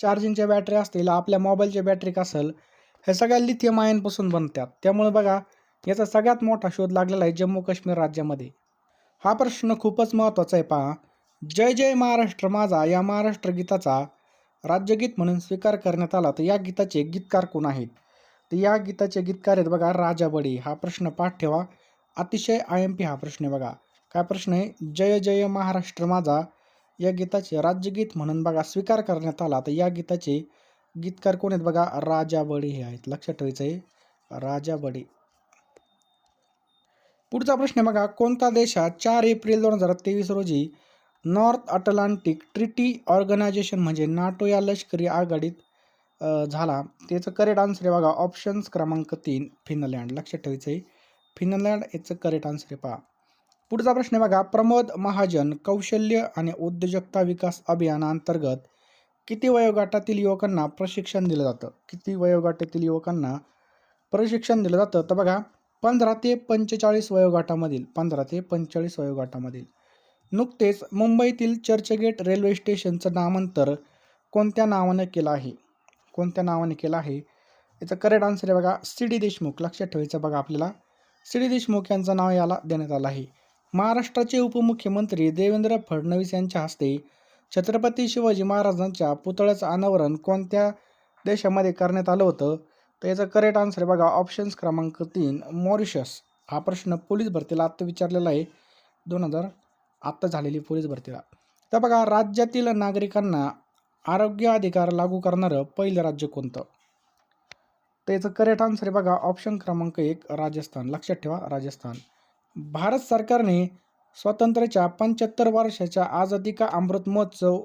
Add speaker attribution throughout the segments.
Speaker 1: चार्जिंगच्या battery असतील आपल्या मोबाईलच्या बॅटरी असेल हे सगळ्या लिथियम आयनपासून बनतात. त्यामुळे बघा याचा सगळ्यात मोठा शोध लागलेला आहे जम्मू काश्मीर राज्यामध्ये. हा प्रश्न खूपच महत्त्वाचा आहे पहा. जय जय महाराष्ट्र माझा या महाराष्ट्र गीताचा राज्यगीत म्हणून स्वीकार करण्यात आला तर या गीताचे गीतकार कोण आहेत? तर या गीताचे गीतकार आहेत बघा राजा बडी हा प्रश्न पाठ ठेवा. अतिशय आय एम पी हा प्रश्न आहे बघा. काय प्रश्न आहे? जय जय महाराष्ट्र माझा या गीताचे राज्यगीत म्हणून बघा स्वीकार करण्यात आला. तर या गीताचे गीतकार कोण आहेत बघा? राजा बडी हे आहेत. लक्षात ठेवायचं आहे. राजा बडी पुढचा प्रश्न बघा कोणता देश हा चार एप्रिल दोन हजार तेवीस रोजी नॉर्थ अटलांटिक ट्रिटी ऑर्गनायझेशन म्हणजे नाटो या लष्करी आघाडीत झाला. त्याचं करेक्ट आन्सर आहे बघा ऑप्शन्स क्रमांक तीन फिनलँड. लक्षात ठेवायचं आहे. फिनलँड याचं करेक्ट आन्सर आहे पहा. पुढचा प्रश्न बघा. प्रमोद महाजन कौशल्य आणि उद्योजकता विकास अभियानांतर्गत किती वयोगटातील युवकांना प्रशिक्षण दिलं जातं? किती वयोगटातील युवकांना प्रशिक्षण दिलं जातं? तर बघा पंधरा ते पंचेचाळीस वयोगटामधील पंधरा ते पंचेचाळीस वयोगटामधील नुकतेच मुंबईतील चर्चगेट रेल्वे स्टेशनचं नामांतर कोणत्या नावाने केलं आहे? कोणत्या नावाने केलं आहे? याचं करेक्ट आन्सर आहे बघा सी डी देशमुख. लक्षात ठेवायचं बघा आपल्याला. सी डी देशमुख यांचं नाव याला देण्यात आलं आहे. महाराष्ट्राचे उपमुख्यमंत्री देवेंद्र फडणवीस यांच्या हस्ते छत्रपती शिवाजी महाराजांच्या पुतळ्याचं अनावरण कोणत्या देशामध्ये करण्यात आलं होतं? तर याचा करेक्ट आन्सर बघा ऑप्शन्स क्रमांक तीन मॉरिशस. हा प्रश्न पोलीस भरतीला आत्ता विचारलेला आहे. दोन हजार आत्ता झालेली पोलीस भरतीला. तर बघा राज्यातील नागरिकांना आरोग्य अधिकार लागू करणारं पहिलं राज्य कोणतं? तर याचं करेक्ट आन्सर आहे बघा ऑप्शन क्रमांक एक राजस्थान. लक्षात ठेवा राजस्थान. भारत सरकारने स्वातंत्र्याच्या पंच्याहत्तर वर्षाच्या आझादी का अमृत महोत्सव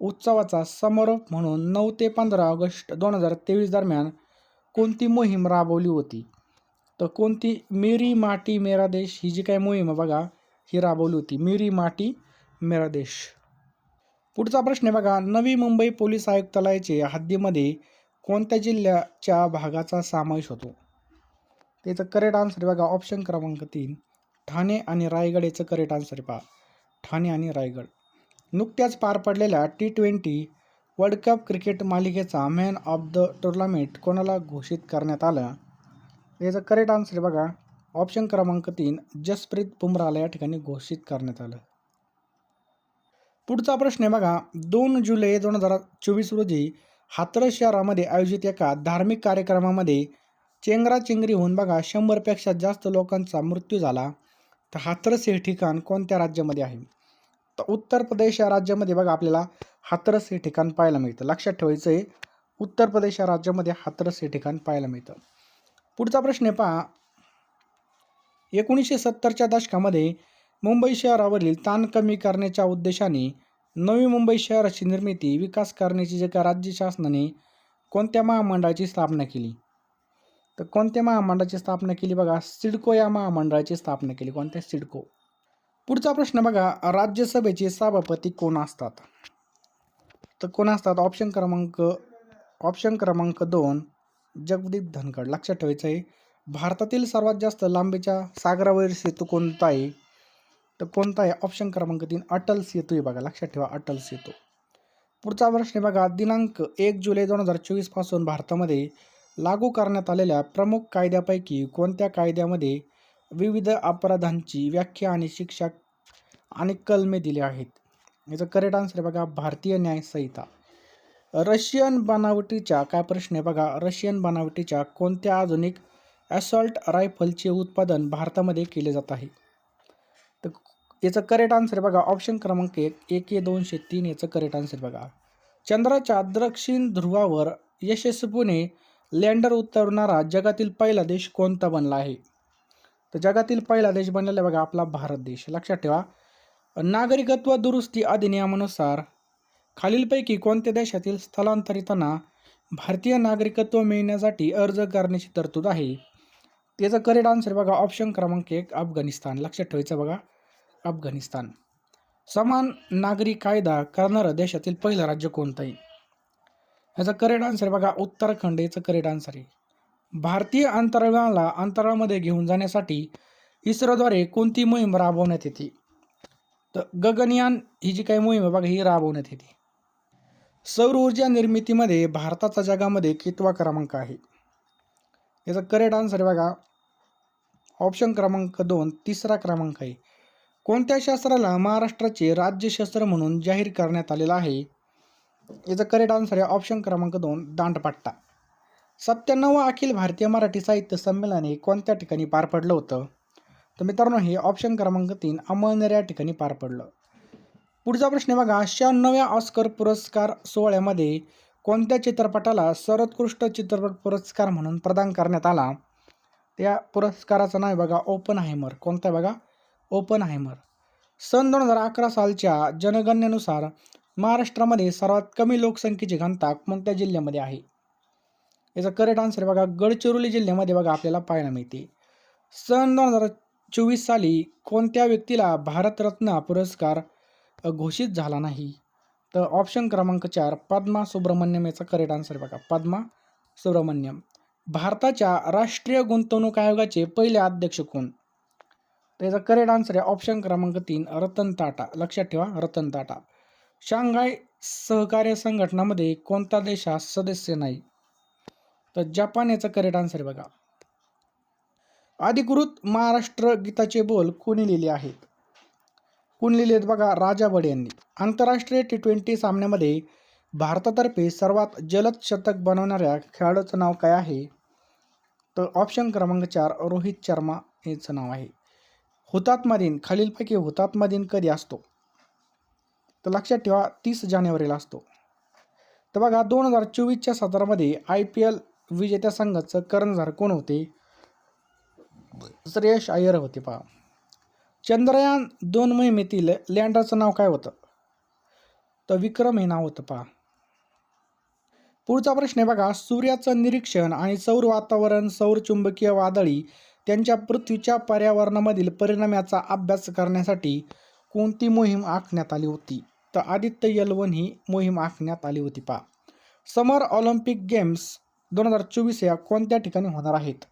Speaker 1: उत्सवाचा समारोप म्हणून नऊ ते पंधरा ऑगस्ट दोन हजार तेवीस दरम्यान कोणती मोहीम राबवली होती? तर कोणती मेरी माटी मेरा देश ही जी काही मोहीम आहे बघा ही राबवली होती. मेरी माटी मेरा देश. पुढचा प्रश्न आहे बघा नवी मुंबई पोलीस आयुक्तालयाचे हद्दीमध्ये कोणत्या जिल्ह्याच्या भागाचा समावेश होतो? त्याचं करेक्ट आन्सर बघा ऑप्शन क्रमांक तीन. ठाणे आणि रायगड याचं करेक्ट आन्सर पहा. ठाणे आणि रायगड. नुकत्याच पार पडलेल्या T twenty World Cup cricket मालिकेचा मॅन ऑफ द टुर्नामेंट कोणाला घोषित करण्यात आलं? याचं करेक्ट आन्सर बघा. ऑप्शन क्रमांक तीन जसप्रीत बुमराला या ठिकाणी घोषित करण्यात आलं. पुढचा प्रश्न आहे बघा. दोन जुलै दोन हजार चोवीस रोजी हाथरस शहरामध्ये आयोजित एका धार्मिक कार्यक्रमामध्ये चेंगराचेंगरी होऊन बघा शंभरपेक्षा जास्त लोकांचा मृत्यू झाला. तर हाथरस हे ठिकाण कोणत्या राज्यामध्ये आहे? तर उत्तर प्रदेश या राज्यामध्ये बघा आपल्याला हाथरस हे ठिकाण पाहायला मिळतं. लक्षात ठेवायचं आहे उत्तर प्रदेश या राज्यामध्ये हाथरस हे ठिकाण पाहायला मिळतं. पुढचा प्रश्न आहे पहा. एकोणीसशे सत्तरच्या दशकामध्ये मुंबई शहरावरील ताण कमी करण्याच्या उद्देशाने नवी मुंबई शहराची निर्मिती विकास करण्याची जे का राज्य शासनाने कोणत्या महामंडळाची स्थापना केली? तर कोणत्या महामंडळाची स्थापना केली बघा? सिडको या महामंडळाची स्थापना केली. कोणत्या? सिडको. पुढचा प्रश्न बघा. राज्यसभेचे सभापती कोण असतात? तर कोण असतात? ऑप्शन क्रमांक ऑप्शन क्रमांक दोन जगदीप धनखड. लक्षात ठेवायचं आहे. भारतातील सर्वात जास्त लांबीच्या सागरावरील सेतू कोणता आहे? तर कोणता आहे? ऑप्शन क्रमांक तीन अटल सेतू आहे बघा. लक्षात ठेवा अटल सेतू. पुढचा प्रश्न बघा. दिनांक एक जुलै दोन हजार चोवीसपासून भारतामध्ये लागू करण्यात आलेल्या प्रमुख कायद्यापैकी कोणत्या कायद्यामध्ये विविध अपराधांची व्याख्या आणि शिक्षा आणि कलमे दिले आहेत? याचं करेक्ट आन्सर आहे बघा भारतीय न्याय संहिता. रशियन बनावटीच्या काय प्रश्न आहे बघा रशियन बनावटीच्या कोणत्या आधुनिक ॲसॉल्ट रायफलचे उत्पादन भारतामध्ये केले जात आहे? तर याचं करेक्ट आन्सर आहे बघा ऑप्शन क्रमांक एक एक ए दोनशे तीन याचं करेक्ट आन्सर बघा. चंद्राच्या दक्षिण ध्रुवावर यशस्वीपणे लँडर उतरवणारा जगातील पहिला देश कोणता बनला आहे? तर जगातील पहिला देश बनलेला आहे बघा आपला भारत देश. लक्षात ठेवा. नागरिकत्व दुरुस्ती अधिनियमानुसार खालीलपैकी कोणत्या देशातील स्थलांतरितांना भारतीय नागरिकत्व मिळण्यासाठी अर्ज करण्याची तरतूद आहे? त्याचं करेक्ट आन्सर बघा ऑप्शन क्रमांक एक अफगाणिस्तान. लक्षात ठेवायचं बघा अफगाणिस्तान. समान नागरी कायदा करणारं देशातील पहिलं राज्य कोणतं आहे? ह्याचा करेक्ट आन्सर बघा उत्तराखंड याचं करेक्ट आन्सर आहे. भारतीय अंतराळाला अंतराळामध्ये घेऊन जाण्यासाठी इस्रोद्वारे कोणती मोहीम राबवण्यात येते? तर गगनयान ही जी काही मोहीम आहे बघा ही राबवण्यात येते. सौर ऊर्जा निर्मितीमध्ये भारताचा जगामध्ये कितवा क्रमांक आहे? याचा करेक्ट आन्सर आहे बघा. ऑप्शन क्रमांक दोन तिसरा क्रमांक आहे. कोणत्या शास्त्राला महाराष्ट्राचे राज्यशास्त्र म्हणून जाहीर करण्यात आलेलं आहे? याचा करेक्ट आन्सर आहे ऑप्शन क्रमांक दोन दांडपट्टा. सत्त्याण्णव अखिल भारतीय मराठी साहित्य संमेलन हे कोणत्या ठिकाणी पार पडलं होतं? तर मित्रांनो हे ऑप्शन क्रमांक तीन अमळनेर या ठिकाणी पार पडलं. पुढचा प्रश्न आहे बघा शहाण्णव्या ऑस्कर पुरस्कार सोहळ्यामध्ये कोणत्या चित्रपटाला सर्वोत्कृष्ट चित्रपट पुरस्कार म्हणून प्रदान करण्यात आला? त्या पुरस्काराचं नाव आहे बघा ओपन हायमर कोणता बघा? ओपन हायमर सन दोन हजार अकरा सालच्या जनगणनेनुसार महाराष्ट्रामध्ये सर्वात कमी लोकसंख्येची घनता कोणत्या जिल्ह्यामध्ये आहे? याचा करेक्ट आन्सर बघा गडचिरोली जिल्ह्यामध्ये बघा आपल्याला पाहायला मिळते. सन दोन हजार चोवीस साली कोणत्या व्यक्तीला भारतरत्न पुरस्कार घोषित झाला नाही? तर ऑप्शन क्रमांक चार पद्मा सुब्रमण्यम याचा करेक्ट आन्सर बघा. पद्मा सुब्रमण्यम. भारताच्या राष्ट्रीय गुंतवणूक आयोगाचे पहिले अध्यक्ष कोण? त्याचा करेक्ट आन्सर आहे ऑप्शन क्रमांक तीन रतन टाटा. लक्षात ठेवा रतन टाटा. शांघाय सहकार्य संघटनामध्ये कोणता देश हा सदस्य नाही? तर जपान याचा करेक्ट आन्सर आहे बघा. अधिकृत महाराष्ट्र गीताचे बोल कोणी लिहिले आहेत? कोण लिहिले आहेत बघा राजा बडे यांनी. आंतरराष्ट्रीय टी ट्वेंटी सामन्यामध्ये भारतातर्फे सर्वात जलद शतक बनवणाऱ्या खेळाडूचं नाव काय आहे? तर ऑप्शन क्रमांक चार रोहित शर्मा याचं नाव आहे. हुतात्मा दिन खालीलपैकी हुतात्मा दिन कधी असतो? तर लक्षात ठेवा तीस जानेवारीला असतो. तर बघा दोन हजार चोवीसच्या सत्रामध्ये आय पी एल विजेत्या संघाचं कर्णधार कोण होते? श्रेयश अय्यर होते पहा. चंद्रयान दोन मोहिमेतील लँडरचं नाव काय होतं? तर विक्रम हे नाव होतं पहा. पुढचा प्रश्न आहे बघा सूर्याचं निरीक्षण आणि सौर वातावरण सौर चुंबकीय वादळी त्यांच्या पृथ्वीच्या पर्यावरणामधील परिणामाचा अभ्यास करण्यासाठी कोणती मोहीम आखण्यात आली होती? तर आदित्य यलवन ही मोहीम आखण्यात आली होती पहा. समर ऑलिम्पिक गेम्स दोन हजार चोवीस या कोणत्या ठिकाणी होणार आहेत?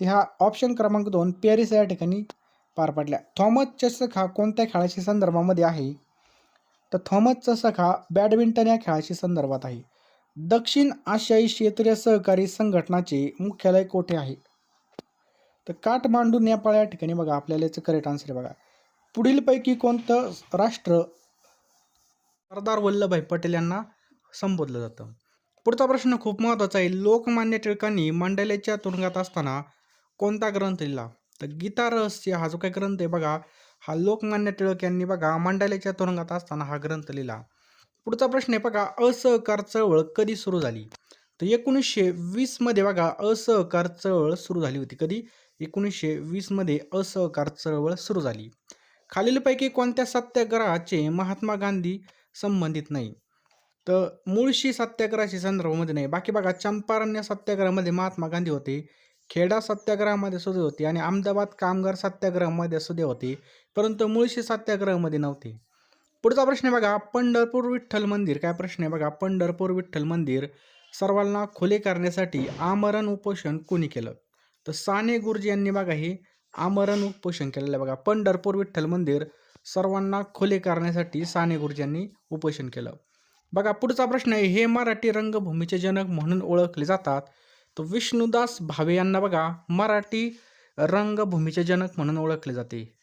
Speaker 1: ते हा ऑप्शन क्रमांक दोन पॅरिस या ठिकाणी पार पडल्या थॉमस चषक हा कोणत्या खेळाशी संदर्भामध्ये आहे? तर थॉमस चषक हा बॅडमिंटन या खेळाशी संदर्भात आहे. दक्षिण आशियाई क्षेत्रीय सहकारी संघटनाचे मुख्यालय कोठे आहे? तर काठमांडू नेपाळ या ठिकाणी बघा आपल्याला याचं करेक्ट आन्सर बघा. पुढीलपैकी कोणतं राष्ट्र सरदार वल्लभभाई पटेल यांना संबोधलं जातं. पुढचा प्रश्न खूप महत्त्वाचा आहे. लोकमान्य टिळकांनी मंडालेच्या तुरुंगात असताना कोणता ग्रंथ लिहिला? तर गीता रहस्य हा जो काही ग्रंथ आहे बघा हा लोकमान्य टिळक यांनी बघा मंडालेच्या तुरुंगात असताना हा ग्रंथ लिहिला. पुढचा प्रश्न आहे बघा असहकार चळवळ कधी सुरू झाली? तर एकोणीसशे वीसमध्ये बघा असहकार चळवळ सुरू झाली होती कधी? एकोणीसशे वीसमध्ये असहकार चळवळ सुरू झाली. खालीलपैकी कोणत्या सत्याग्रहाचे महात्मा गांधी संबंधित नाही. तर मुळशी सत्याग्रहाशी संदर्भामध्ये नाही. बाकी बघा चंपारण्य सत्याग्रहामध्ये महात्मा गांधी होते खेडा सत्याग्रहामध्ये सुद्धा होती आणि अहमदाबाद कामगार सत्याग्रहामध्ये सुद्धा होते परंतु मुळशी सत्याग्रहामध्ये नव्हते. पुढचा प्रश्न आहे बघा पंढरपूर विठ्ठल मंदिर. काय प्रश्न आहे बघा पंढरपूर विठ्ठल मंदिर सर्वांना खुले करण्यासाठी आमरण उपोषण कोणी केलं? तर साने गुरुजी यांनी बघा हे आमरण उपोषण केलेलं आहे बघा. पंढरपूर विठ्ठल मंदिर सर्वांना खुले करण्यासाठी साने गुरुजांनी उपोषण केलं. बघा पुढचा प्रश्न आहे हे मराठी रंगभूमीचे जनक म्हणून ओळखले जातात. तर विष्णुदास भावे यांना बघा मराठी रंगभूमीचे जनक म्हणून ओळखले जाते.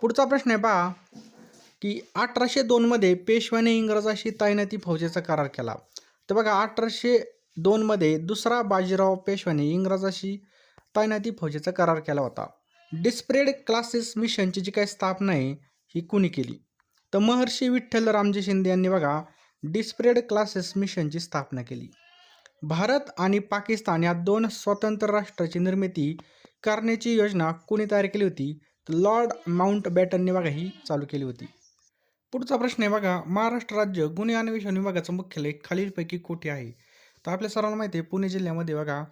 Speaker 1: पुढचा प्रश्न आहे बा की अठराशे दोनमध्ये पेशव्याने इंग्रजाशी तैनाती फौजेचा करार केला. तर बघा अठराशे दोनमध्ये दुसरा बाजीराव पेशव्याने इंग्रजाशी तैनाती फौजेचा करार केला होता. डिस्प्रेड क्लासेस मिशनची जी काही स्थापना आहे ही कुणी केली? तर महर्षी विठ्ठल रामजी शिंदे यांनी बघा डिस्प्रेड क्लासेस मिशनची स्थापना केली. भारत आणि पाकिस्तान या दोन स्वतंत्र राष्ट्राची निर्मिती करण्याची योजना कोणी तयार केली होती? तर लॉर्ड माउंट बॅटनने बघा ही चालू केली होती. पुढचा प्रश्न आहे बघा महाराष्ट्र राज्य गुन्हे अन्वेषण विभागाचं मुख्यालय खालीलपैकी कोठे आहे? तर आपल्या सर्वांना माहिती आहे पुणे जिल्ह्यामध्ये बघा.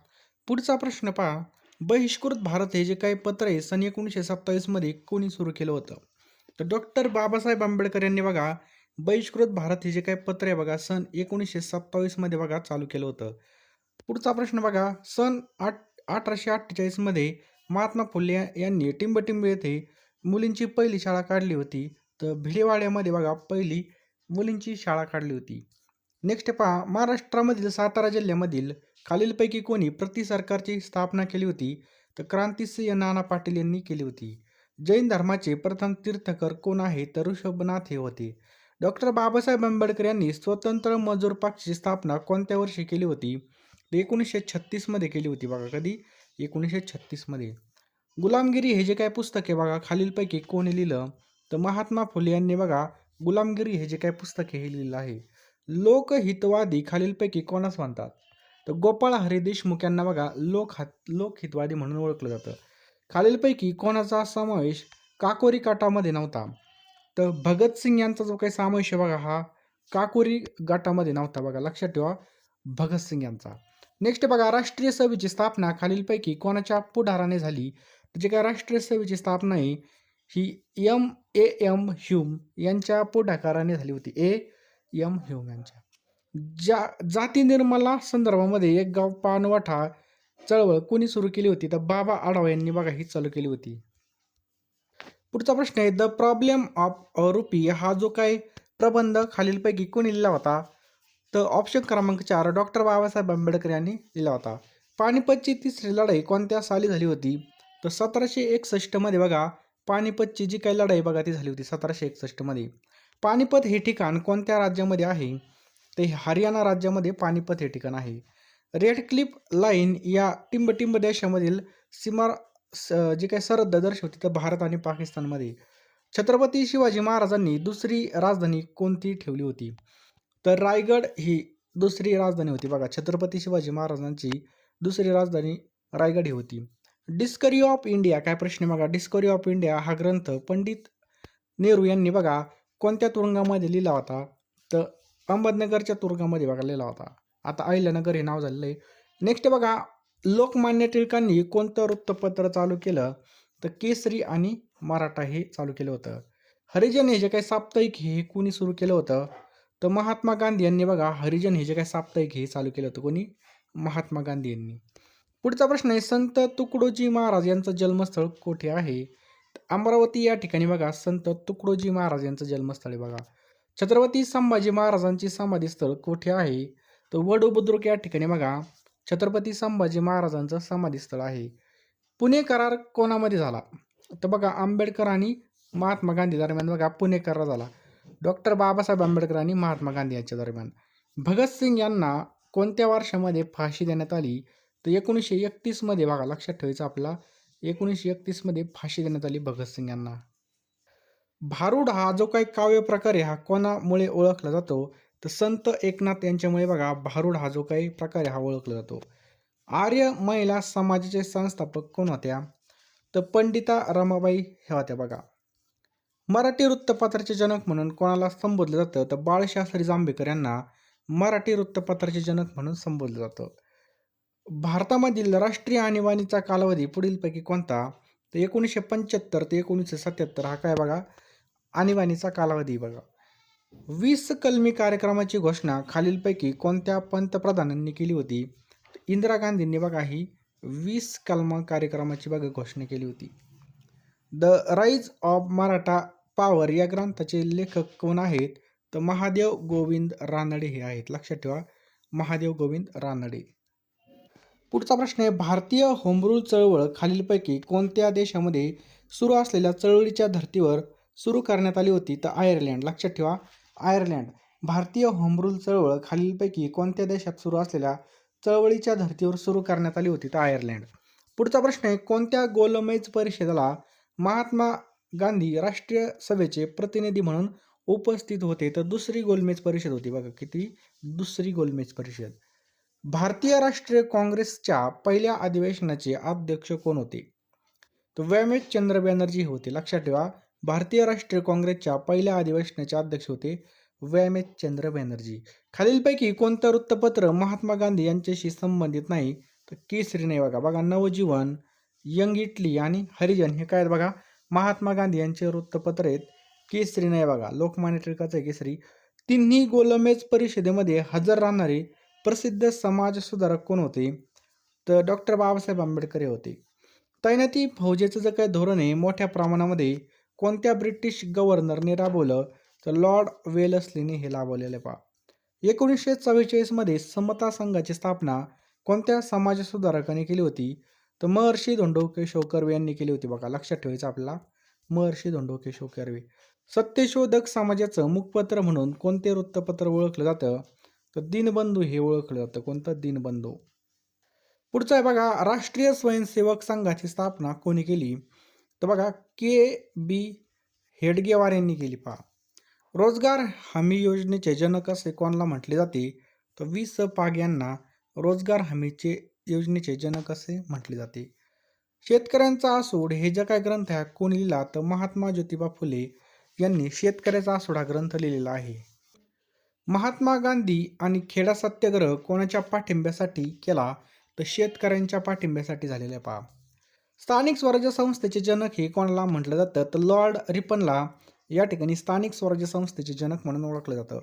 Speaker 1: पुढचा प्रश्न पहा बहिष्कृत भारत हे जे काही पत्र आहे सन एकोणीसशे सत्तावीसमध्ये कोणी सुरू केलं होतं? तर डॉक्टर बाबासाहेब आंबेडकर यांनी बघा बहिष्कृत भारत हे जे काही पत्र आहे बघा सन एकोणीसशे सत्तावीसमध्ये बघा चालू केलं होतं. पुढचा प्रश्न बघा सन आठ अठराशे अठ्ठेचाळीसमध्ये महात्मा फुले यांनी टिंबटिंब येथे मुलींची पहिली शाळा काढली होती. तर भिडेवाड्यामध्ये बघा पहिली मुलींची शाळा काढली होती. नेक्स्ट पहा महाराष्ट्रामधील सातारा जिल्ह्यामधील खालीलपैकी कोणी प्रति सरकारची स्थापना केली होती? तर क्रांतिसिंह नाना पाटील यांनी केली होती. जैन धर्माचे प्रथम तीर्थकर कोण आहे तर ऋषभनाथ हे होते. डॉक्टर बाबासाहेब आंबेडकर यांनी स्वतंत्र मजूर पक्षाची स्थापना कोणत्या वर्षी केली होती? तर एकोणीसशे छत्तीसमध्ये केली होती बघा कधी? एकोणीसशे छत्तीसमध्ये गुलामगिरी हे जे काय पुस्तक आहे बघा खालीलपैकी कोणी लिहिलं? तर महात्मा फुले यांनी बघा गुलामगिरी हे जे काय पुस्तक हे लिहिलं आहे. लोकहितवादी खालीलपैकी कोणास म्हणतात? तर गोपाळ हरी देशमुख यांना बघा लोकहात लोकहितवादी म्हणून ओळखलं जातं. खालीलपैकी कोणाचा समावेश काकोरी काटामध्ये नव्हता. तर भगतसिंग यांचा जो काही समावेश आहे बघा हा काकोरी गटामध्ये नव्हता बघा. लक्षात ठेवा भगतसिंग यांचा. नेक्स्ट बघा राष्ट्रीय सभेची स्थापना खालीलपैकी कोणाच्या पुढाराने झाली? तर जे काय राष्ट्रीय सभेची स्थापना आहे ही एम ए एम ह्यूम यांच्या पुढाकाराने झाली होती. ए एम ह्यूम यांच्या. ज्या जाती निर्मला संदर्भामध्ये एक गाव पानवाठा चळवळ कोणी सुरू केली होती? तर बाबा आढाव यांनी बघा ही चालू केली होती. पुढचा प्रश्न आहे द प्रॉब्लेम ऑफ रुपी हा जो काय प्रबंध खालीलपैकी कोणी लिहिला होता? तर ऑप्शन क्रमांक चार डॉक्टर बाबासाहेब आंबेडकर यांनी लिहिला होता. पानिपतची तिसरी लढाई कोणत्या साली झाली होती? तर सतराशे एकसष्टमध्ये बघा पानिपतची जी काही लढाई बघा ती झाली होती सतराशे एकसष्टमध्ये पानिपत हे ठिकाण कोणत्या राज्यामध्ये आहे? ते हरियाणा राज्यामध्ये पानिपत हे ठिकाण आहे. रेड क्लिप लाईन या टिंबटिंब देशामधील सीमा स- जी काही सरहद्द दर्शवते तर भारत आणि पाकिस्तानमध्ये. छत्रपती शिवाजी महाराजांनी दुसरी राजधानी कोणती ठेवली होती? तर रायगड ही दुसरी राजधानी होती बघा. छत्रपती शिवाजी महाराजांची दुसरी राजधानी रायगड ही होती. डिस्करी ऑफ इंडिया काय प्रश्न बघा? डिस्करी ऑफ इंडिया हा ग्रंथ पंडित नेहरू यांनी बघा कोणत्या तुरुंगामध्ये लिहिला होता? तर अहमदनगरच्या तुरुंगामध्ये बघा लिहिला होता. आता अहिल्यानगर हे नाव झालेलं आहे. नेक्स्ट बघा लोकमान्य टिळकांनी कोणतं वृत्तपत्र चालू केलं? तर केसरी आणि मराठा हे चालू केलं होतं. हरिजन हे जे काही साप्ताहिक हे कोणी सुरू केलं होतं? तर महात्मा गांधी यांनी बघा हरिजन हे जे काही साप्ताहिक हे चालू केलं होतं कोणी? महात्मा गांधी यांनी. पुढचा प्रश्न आहे संत तुकडोजी महाराज यांचं जन्मस्थळ कोठे आहे? अमरावती या ठिकाणी बघा संत तुकडोजी महाराज यांचं जन्मस्थळ आहे बघा. छत्रपती संभाजी महाराजांची समाधीस्थळ कोठे आहे? तर वडोबुद्रुक या ठिकाणी बघा छत्रपती संभाजी महाराजांचं समाधीस्थळ आहे. पुणे करार कोणामध्ये झाला? तर बघा आंबेडकर आणि महात्मा गांधी दरम्यान बघा पुणे करार झाला. डॉक्टर बाबासाहेब आंबेडकर आणि महात्मा गांधी यांच्या दरम्यान. भगतसिंग यांना कोणत्या वर्षामध्ये फाशी देण्यात आली? तर एकोणीसशे एकतीसमध्ये बघा लक्षात ठेवायचं आपला एकोणीसशे एकतीसमध्ये फाशी देण्यात आली भगतसिंग यांना. भारूड हा जो काही काव्य प्रकार आहे हा कोणामुळे ओळखला जातो? तर संत एकनाथ यांच्यामुळे बघा भारूड हा जो काही प्रकार हा ओळखला जातो. आर्य महिला समाजाचे संस्थापक कोण होत्या? तर पंडिता रमाबाई ह्या होत्या बघा. मराठी वृत्तपत्राचे जनक म्हणून कोणाला संबोधलं जातं? तर बाळशास्त्री जांभेकर यांना मराठी वृत्तपत्राचे जनक म्हणून संबोधलं जातं. भारतामधील राष्ट्रीय आणीबाणीचा कालावधी पुढीलपैकी कोणता? तर एकोणीसशे पंच्याहत्तर ते एकोणीसशे सत्याहत्तर हा काय बघा? आणीबाणीचा कालावधी बघा. वीस कलमी कार्यक्रमाची घोषणा खालीलपैकी कोणत्या पंतप्रधानांनी केली होती? इंदिरा गांधींनी बघा ही वीस कलम कार्यक्रमाची बघा घोषणा केली होती. The rise of Maratha power या ग्रंथाचे लेखक कोण आहेत? तर महादेव गोविंद रानडे हे आहेत. लक्षात ठेवा महादेव गोविंद रानडे. पुढचा प्रश्न आहे भारतीय होमरूल चळवळ खालीलपैकी कोणत्या देशामध्ये सुरू असलेल्या चळवळीच्या धर्तीवर सुरू करण्यात आली होती? तर आयर्लंड. लक्षात ठेवा आयर्लंड. भारतीय होमरूल चळवळ खालीलपैकी कोणत्या देशात सुरू असलेल्या चळवळीच्या धर्तीवर सुरू करण्यात आली होती? तर आयर्लंड. पुढचा प्रश्न आहे कोणत्या गोलमेज परिषदेला महात्मा गांधी राष्ट्रीय सभेचे प्रतिनिधी म्हणून उपस्थित होते? तर दुसरी गोलमेज परिषद होती. बघा किती? दुसरी गोलमेज परिषद. भारतीय राष्ट्रीय काँग्रेसच्या पहिल्या अधिवेशनाचे अध्यक्ष कोण होते? तर व्यामेश चंद्र बॅनर्जी हे होते. लक्षात ठेवा भारतीय राष्ट्रीय काँग्रेसच्या पहिल्या अधिवेशनाचे अध्यक्ष होते व्यायाम व्यामेश चंद्र बॅनर्जी. खालीलपैकी कोणतं वृत्तपत्र महात्मा गांधी यांच्याशी संबंधित नाही तर केसरी नाही बघा. बघा नवजीवन यंग इटली आणि हरिजन हे काय आहेत बघा? महात्मा गांधी यांचे वृत्तपत्र आहेत. केसरी नाही बघा. लोकमान्य टिळकाचं आहे केसरी. तिन्ही गोलमेज परिषदेमध्ये हजर राहणारे प्रसिद्ध समाज सुधारक कोण होते? तर डॉक्टर बाबासाहेब आंबेडकर हे होते. तैनाती फौजेचं जे काही धोरण आहे मोठ्या प्रमाणामध्ये कोणत्या ब्रिटिश गव्हर्नरने राबवलं तर लॉर्ड वेलस्लीने हे राबवलेलं आहे पहा. एकोणीसशे चव्वेचाळीसमध्ये समता संघाची स्थापना कोणत्या समाजसुधारकाने केली होती? तर महर्षी धोंडो केशव कर्वे यांनी केली होती बघा लक्षात ठेवायचं आपल्याला. महर्षी धोंडो केशव कर्वे. सत्यशोधक समाजाचं मुखपत्र म्हणून कोणते वृत्तपत्र ओळखलं जातं? तर दिनबंधू हे ओळखलं जातं. कोणतं? दिनबंधू. पुढचं आहे बघा राष्ट्रीय स्वयंसेवक संघाची स्थापना कोणी केली? तर बघा के बी हेडगेवार यांनी केली पहा. रोजगार हमी योजनेचे जनक असे कोणाला म्हटले जाते. तर वी स पाग यांना रोजगार हमीचे योजनेचे जनक असे म्हटले जाते. शेतकऱ्यांचा आसूड हे जे काय ग्रंथ आहे कोण लिहिला? तर महात्मा ज्योतिबा फुले यांनी शेतकऱ्याचा आसूड हा ग्रंथ लिहिलेला आहे. महात्मा गांधी आणि खेडा सत्याग्रह कोणाच्या पाठिंब्यासाठी केला? तर शेतकऱ्यांच्या पाठिंब्यासाठी झालेला आहे पहा. स्थानिक स्वराज्य संस्थेचे जनक हे कोणाला म्हटलं जातं? तर लॉर्ड रिपनला. या ठिकाणी स्थानिक स्वराज्य संस्थेचे जनक म्हणून ओळखलं जातं.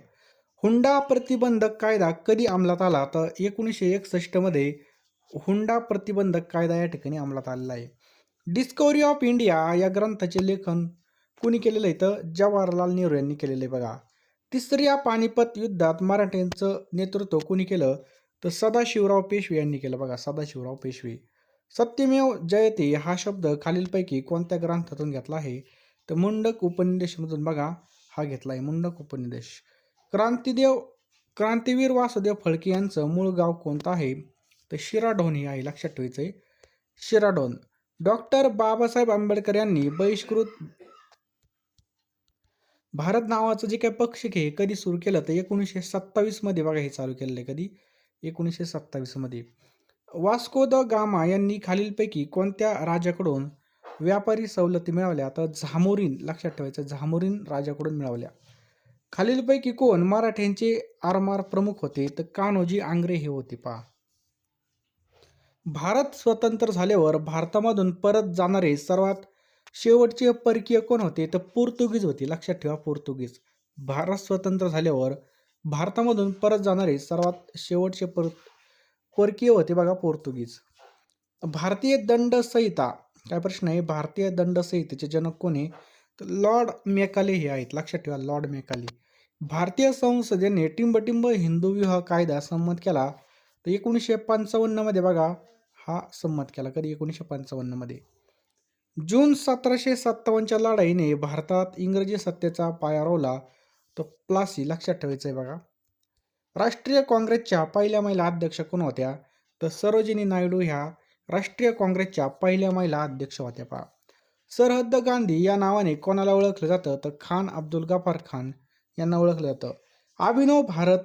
Speaker 1: हुंडा प्रतिबंधक कायदा कधी अंमलात आला? तर एकोणीसशे एकसष्टमध्ये हुंडा प्रतिबंधक कायदा या ठिकाणी अंमलात आलेला आहे. डिस्कवरी ऑफ इंडिया या ग्रंथाचे लेखन कुणी केलेलं आहे? तर जवाहरलाल नेहरू यांनी केलेलं आहे बघा. तिसऱ्या पानिपत युद्धात मराठ्यांचं नेतृत्व कुणी केलं? तर सदाशिवराव पेशवे यांनी केलं बघा. सदाशिवराव पेशवे. सत्यमेव जयते हा शब्द खालीलपैकी कोणत्या ग्रंथातून घेतला आहे? तर मुंडक उपनिदेशमधून बघा. हा घेतला आहे मुंडक उपनिदेश. क्रांतिदेव क्रांतिवीर वासुदेव फळके यांचं मूळ गाव कोणतं आहे? तर शिराढोन हे आहे लक्षात ठेवायचं आहे शिराडोन डॉक्टर बाबासाहेब आंबेडकर यांनी बहिष्कृत भारत नावाचं जे काही पक्षिक घे कधी सुरू केलं? तर एकोणीसशे सत्तावीसमध्ये बघा हे चालू केलेलं आहे कधी? एकोणीसशे सत्तावीसमध्ये. वास्को द गामा यांनी खालीलपैकी कोणत्या राजाकडून व्यापारी सवलती मिळवल्या? तर झामोरीन लक्षात ठेवायचं झामोरीन राजाकडून मिळवल्या. खालीलपैकी कोण मराठ्यांचे आरमार प्रमुख होते? तर कान्होजी आंग्रे हे होते पहा. भारत स्वतंत्र झाल्यावर भारतामधून परत जाणारे सर्वात शेवटचे परकीय कोण होते? तर पोर्तुगीज होते लक्षात ठेवा पोर्तुगीज. भारत स्वतंत्र झाल्यावर भारतामधून परत जाणारे सर्वात शेवटचे पर परकीय होते बघा पोर्तुगीज. भारतीय दंड संहिता काय प्रश्न आहे? भारतीय दंड संहितेचे जनक कोण आहे? तर लॉर्ड मेकाले हे आहेत. लक्षात ठेवा लॉर्ड मेकाले. भारतीय संसदेने टिंबटिंब हिंदू विवाह कायदा संमत केला. तर एकोणीसशे पंचावन्नमध्ये बघा हा संमत केला कधी? एकोणीसशे पंचावन्नमध्ये. जून सतराशे सत्तावन्नच्या लढाईने भारतात इंग्रजी सत्तेचा पाया रोवला. तर प्लासी लक्षात ठेवायचं आहे बघा. राष्ट्रीय काँग्रेसच्या पहिल्या महिला अध्यक्ष कोण होत्या? तर सरोजिनी नायडू ह्या राष्ट्रीय काँग्रेसच्या पहिल्या महिला अध्यक्ष होत्या पहा. सरहद्द गांधी या नावाने कोणाला ओळखलं जातं? तर खान अब्दुल गफार खान यांना ओळखलं जातं. अभिनव भारत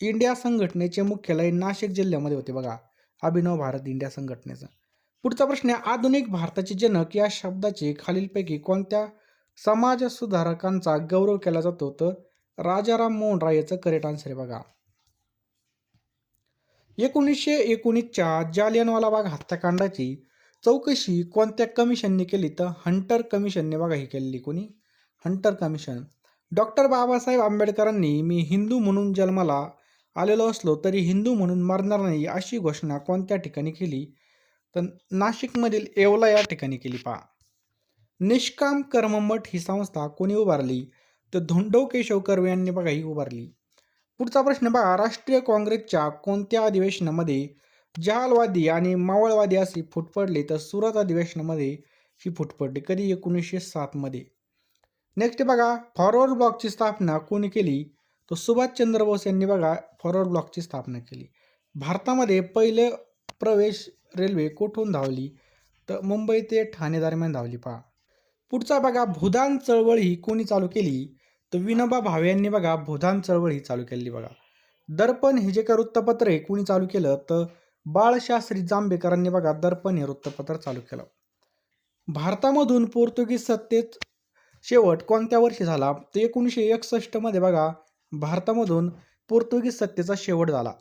Speaker 1: इंडिया संघटनेचे मुख्यालय नाशिक जिल्ह्यामध्ये होते बघा. अभिनव भारत इंडिया संघटनेचं. पुढचा प्रश्न आहे आधुनिक भारताचे जनक या शब्दाचे खालीलपैकी कोणत्या समाज सुधारकांचा गौरव केला जातो? तर राजाराम मोहन राय याचं करेक्ट आन्सर आहे बघा. एकोणीसशे एकोणीसच्या जालियनवाला बाग हत्याकांडाची चौकशी कोणत्या कमिशनने केली तर हंटर कमिशनने बघा ही केलेली कोणी? Hunter commission. डॉक्टर बाबासाहेब आंबेडकरांनी मी हिंदू म्हणून जन्माला आलेलो असलो तरी हिंदू म्हणून मरणार नाही अशी घोषणा कोणत्या ठिकाणी केली? तर नाशिकमधील येवला या ठिकाणी केली पहा. निष्काम कर्ममठ ही संस्था कोणी उभारली? तर धोंडो केशव कर्वे यांनी बघा ही उभारली. पुढचा प्रश्न बघा. राष्ट्रीय काँग्रेसच्या कोणत्या अधिवेशनामध्ये जहालवादी आणि मावळवादी असे फूट पडले तर सुरत अधिवेशनामध्ये ही फूट पडली? कधी? एकोणीसशे सातमध्ये नेक्स्ट बघा. फॉरवर्ड ब्लॉकची स्थापना कोणी केली? तर सुभाषचंद्र बोस यांनी बघा फॉरवर्ड ब्लॉकची स्थापना केली. भारतामध्ये पहिले प्रवेश रेल्वे कुठून धावली? तर मुंबई ते ठाणे दरम्यान धावली पहा. पुढचा बघा. भूदान चळवळ ही कोणी चालू केली? तर विनोबा भावे यांनी बघा भूदान चळवळी चालू केली बघा. दर्पण हे जे काही वृत्तपत्र आहे कुणी चालू केलं? तर बाळशास्त्री जांभेकरांनी बघा दर्पण हे वृत्तपत्र चालू केलं. भारतामधून पोर्तुगीज सत्तेत शेवट कोणत्या वर्षी झाला? तर एकोणीसशे एकसष्टमध्ये बघा भारतामधून पोर्तुगीज सत्तेचा शेवट झाला.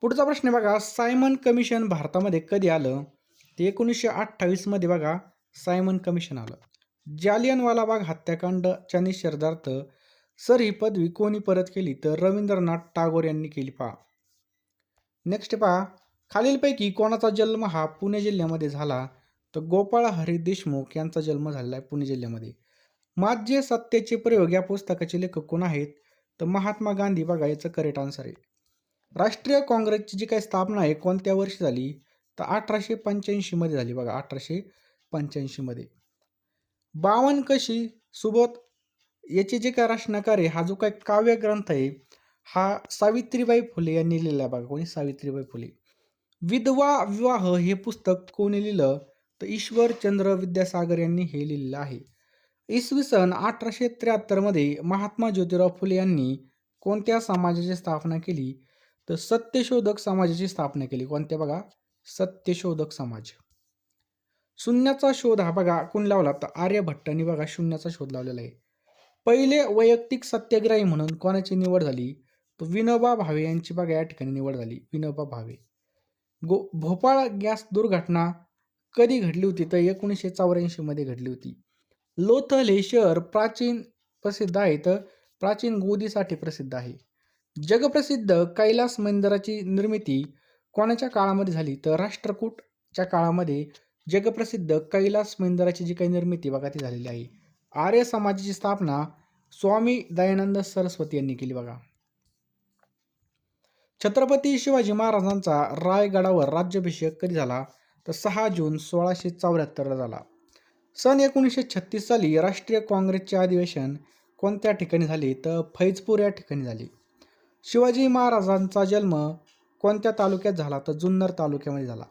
Speaker 1: पुढचा प्रश्न आहे बघा सायमन कमिशन भारतामध्ये कधी आलं? ते एकोणीसशे अठ्ठावीसमध्ये बघा सायमन कमिशन आलं. जालियनवाला बाग हत्याकांडच्या निषेधार्थ सर ही पदवी कोणी परत केली तर रवींद्रनाथ टागोर यांनी केली पहा. नेक्स्ट पहा. खालीलपैकी कोणाचा जन्म हा पुणे जिल्ह्यामध्ये झाला? तर गोपाळ हरी देशमुख यांचा जन्म झालेला आहे पुणे जिल्ह्यामध्ये. माझे सत्तेचे प्रयोग या पुस्तकाचे लेखक कोण आहेत? तर महात्मा गांधी बघा याचं करेक्ट आन्सर आहे. राष्ट्रीय काँग्रेसची जी काही स्थापना आहे कोणत्या वर्षी झाली? तर अठराशे पंच्याऐंशीमध्ये झाली बघा अठराशे पंच्याऐंशीमध्ये. बावन कशी सुबोध याचे जे काय रचनाकार आहे हा जो काय काव्यग्रंथ आहे हा सावित्रीबाई फुले यांनी लिहिला बघा कोणी सावित्रीबाई फुले. विधवा विवाह हे पुस्तक कोणी लिहिलं? तर ईश्वरचंद्र विद्यासागर यांनी हे लिहिलेलं आहे. इसवी सन अठराशे त्र्याहत्तरमध्ये महात्मा ज्योतिराव फुले यांनी कोणत्या समाजाची स्थापना केली? तर सत्यशोधक समाजाची स्थापना केली. कोणत्या बघा? सत्यशोधक समाज. शून्याचा शोध हा बघा कोण लावला तर आर्यभट्टाने बघा शून्याचा शोध लावलेला आहे. पहिले वैयक्तिक सत्याग्रही म्हणून कोणाची निवड झाली? तर विनोबा भावे यांची बघा या ठिकाणी निवड झाली. विनोबा भावे. गो भोपाळ गॅस दुर्घटना कधी घडली होती? तर एकोणीसशे चौऱ्याऐंशीमध्ये घडली होती. लोथल हे शहर प्राचीन प्रसिद्ध आहे तर प्राचीन गोदीसाठी प्रसिद्ध आहे. जगप्रसिद्ध कैलास मंदिराची निर्मिती कोणाच्या काळामध्ये झाली? तर राष्ट्रकूटच्या काळामध्ये जगप्रसिद्ध कैलास मंदिराची जी काही निर्मिती बघा ती झालेली आहे. आर्य समाजाची स्थापना स्वामी दयानंद सरस्वती यांनी केली बघा. छत्रपती शिवाजी महाराजांचा रायगडावर राज्याभिषेक कधी झाला? तर सहा जून सोळाशे चौऱ्याहत्तरला झाला. सन एकोणीसशे छत्तीस साली राष्ट्रीय काँग्रेसचे अधिवेशन कोणत्या ठिकाणी झाले? तर फैजपूर या ठिकाणी झाले. शिवाजी महाराजांचा जन्म कोणत्या तालुक्यात झाला? तर जुन्नर तालुक्यामध्ये झाला.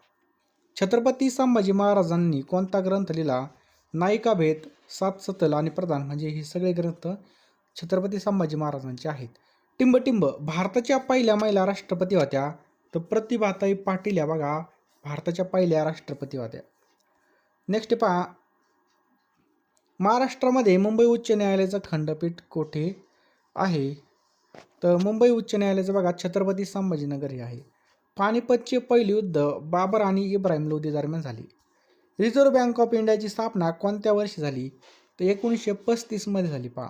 Speaker 1: छत्रपती संभाजी महाराजांनी कोणता ग्रंथ लिहिला? नायिकाभेद सात सतल आणि प्रधान म्हणजे हे सगळे ग्रंथ छत्रपती संभाजी महाराजांचे आहेत. टिंबटिंब भारताच्या पहिल्या महिला राष्ट्रपती होत्या. तर प्रतिभाताई पाटील या बघा भारताच्या पहिल्या राष्ट्रपती होत्या. नेक्स्ट पहा. महाराष्ट्रामध्ये मुंबई उच्च न्यायालयाचं खंडपीठ कोठे आहे? तर मुंबई उच्च न्यायालयाचं बघा छत्रपती संभाजीनगर हे आहे. पानिपतचे पहिले युद्ध बाबर आणि इब्राहिम लोधी दरम्यान झाले. रिझर्व्ह बँक ऑफ इंडियाची स्थापना कोणत्या वर्षी झाली? तर एकोणीसशे पस्तीसमध्ये झाली पहा.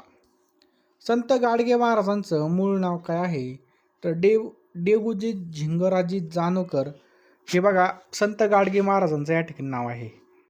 Speaker 1: संत गाडगे महाराजांचं मूळ नाव काय आहे? तर देव देवूजी झिंगराजी जानोकर. हे बघा संत गाडगे महाराजांचं या ठिकाणी नाव आहे.